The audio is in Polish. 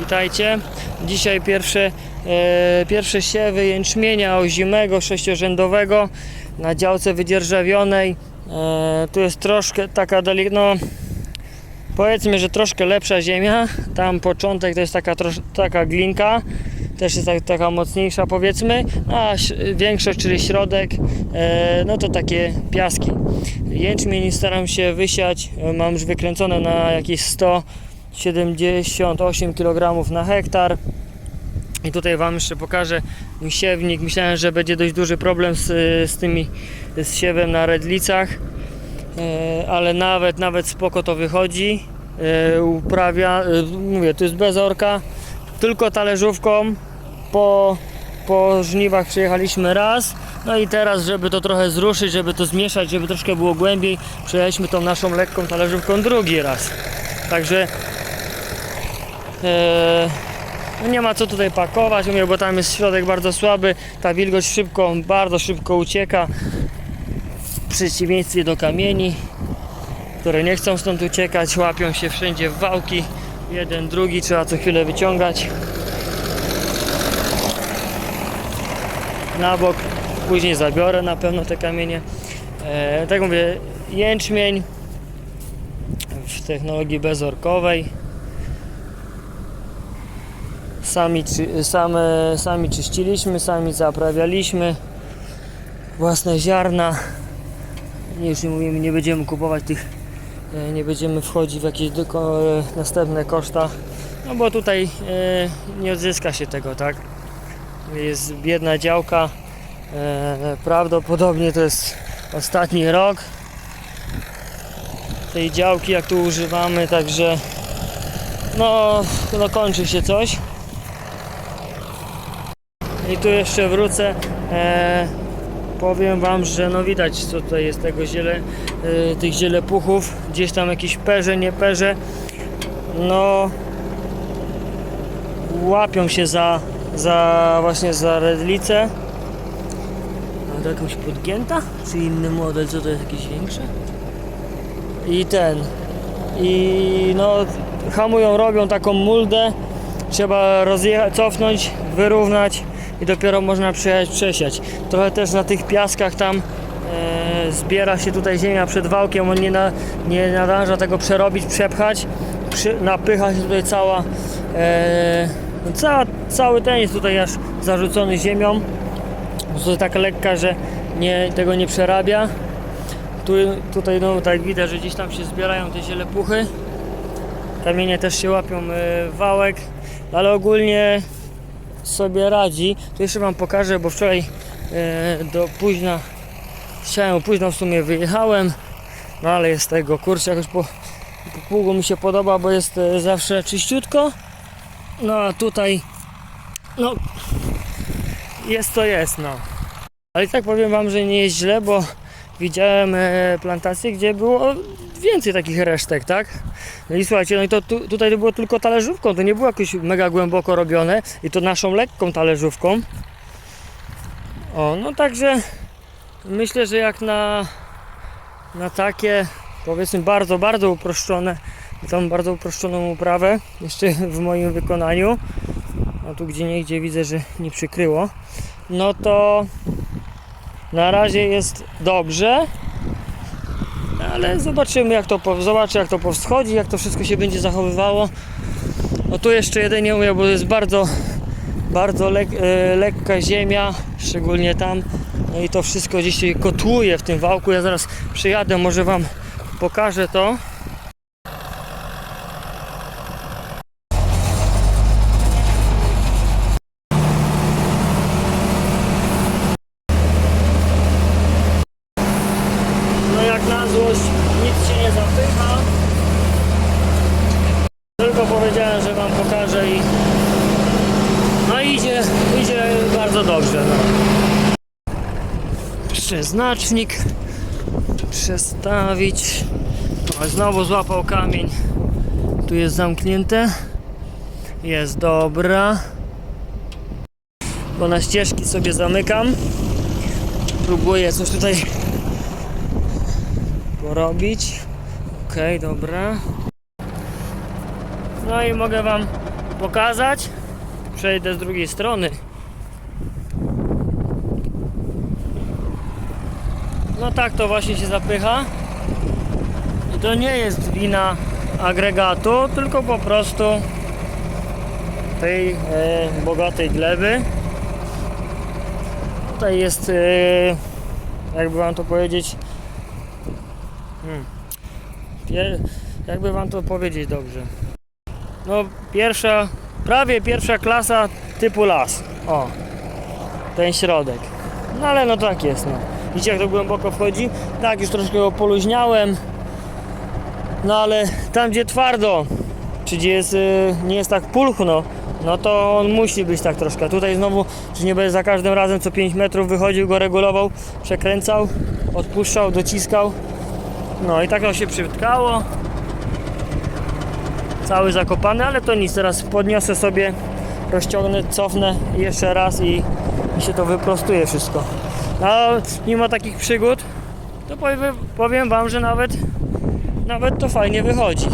Witajcie. Dzisiaj pierwsze, e, pierwsze siewy jęczmienia ozimego, sześciorzędowego na działce wydzierżawionej. E, tu jest troszkę taka no powiedzmy, że troszkę lepsza ziemia. Tam początek to jest taka, trosz- taka glinka, też jest tak, taka mocniejsza powiedzmy, a większość, czyli środek, e, no to takie piaski. Jęczmień staram się wysiać, e, mam już wykręcone na jakieś 178 kg na hektar. I tutaj Wam jeszcze pokażę mój siewnik. Myślałem, że będzie dość duży problem z, z tymi z siewem na redlicach, e, ale nawet nawet spoko to wychodzi. E, uprawia, e, mówię, to jest bez orka, tylko talerzówką. Po, po żniwach przyjechaliśmy raz, no i teraz, żeby to trochę zruszyć, żeby to zmieszać, żeby troszkę było głębiej, przejechaliśmy tą naszą lekką talerzówką drugi raz. Także nie ma co tutaj pakować, bo tam jest środek bardzo słaby, ta wilgoć szybko, bardzo szybko ucieka w przeciwieństwie do kamieni, które nie chcą stąd uciekać, łapią się wszędzie w wałki, jeden, drugi, trzeba co chwilę wyciągać na bok, później zabiorę na pewno te kamienie. E, tak mówię, jęczmień w technologii bezorkowej. Sami, same, sami czyściliśmy, sami zaprawialiśmy własne ziarna. Już mówimy, nie będziemy kupować tych, e, nie będziemy wchodzić w jakieś e, następne koszta, no bo tutaj e, nie odzyska się tego, tak? Jest biedna działka, prawdopodobnie to jest ostatni rok tej działki, jak tu używamy, także no, no kończy się coś. I tu jeszcze wrócę. E, powiem Wam, że no widać co tutaj jest tego ziele, e, tych zielepuchów. Gdzieś tam jakieś perze, nie perze. No łapią się za, za właśnie za redlicę. To jakąś podgięta? Czy inny model? Co to jest jakieś większe? I ten. I no hamują, robią taką muldę. Trzeba rozjechać, cofnąć, wyrównać i dopiero można przejechać, przesiać. Trochę też na tych piaskach tam e, zbiera się tutaj ziemia przed wałkiem, on nie, na, nie nadąża tego przerobić, przepchać. Przy, napycha się tutaj cała, e, no cały ten jest tutaj aż zarzucony ziemią. Po prostu taka lekka, że nie, tego nie przerabia. Tu, tutaj no tak widać, że gdzieś tam się zbierają te zielepuchy. Kamienie też się łapią e, wałek, ale ogólnie sobie radzi. Tu jeszcze Wam pokażę, bo wczoraj e, do późna, chciałem późno w sumie wyjechałem, no ale jest tego, kurczę, jakoś po, po pługu mi się podoba, bo jest e, zawsze czyściutko. No a tutaj, no, jest to jest, no. Ale i tak powiem Wam, że nie jest źle, bo widziałem e, plantacje, gdzie było więcej takich resztek, tak? No i słuchajcie, no i to tu, tutaj to było tylko talerzówką, to nie było jakoś mega głęboko robione i to naszą lekką talerzówką. O, no także myślę, że jak na, na takie powiedzmy bardzo, bardzo uproszczone, tą bardzo uproszczoną uprawę, jeszcze w moim wykonaniu, a tu gdzie niegdzie widzę, że nie przykryło, no to na razie jest dobrze, ale zobaczymy jak to zobaczę jak to powschodzi, jak to wszystko się będzie zachowywało. No tu jeszcze jedynie mówię, bo jest bardzo bardzo lek, e, lekka ziemia, szczególnie tam. No i to wszystko gdzieś się kotłuje w tym wałku. Ja zaraz przyjadę, może wam pokażę to. No jak na złość nic się nie zapycha. Tylko powiedziałem, że wam pokażę i no idzie, idzie bardzo dobrze. No. Przeznacznik przestawić. O, znowu złapał kamień. Tu jest zamknięte. Jest dobra. Bo na ścieżki sobie zamykam. Próbuję coś tutaj porobić. Okej, dobra. No i mogę Wam pokazać. Przejdę z drugiej strony. No tak to właśnie się zapycha. I to nie jest wina agregatu, tylko po prostu tej e, bogatej gleby. Tutaj jest, e, jakby wam to powiedzieć, hmm, jakby wam to powiedzieć dobrze. No pierwsza, prawie pierwsza klasa typu las. O, ten środek. No ale no tak jest, no. Widzicie jak to głęboko wchodzi? Tak, już troszkę go poluźniałem. No ale tam gdzie twardo, czy gdzie jest, y, nie jest tak pulchno, no to on musi być tak troszkę. Tutaj znowu, czy nie będzie za każdym razem co 5 metrów wychodził, go regulował, przekręcał, odpuszczał, dociskał. No i tak to się przytkało. Cały zakopany, ale to nic, teraz podniosę sobie, rozciągnę, cofnę jeszcze raz i, i się to wyprostuje wszystko. A mimo takich przygód, to powiem, powiem wam, że nawet nawet to fajnie wychodzi.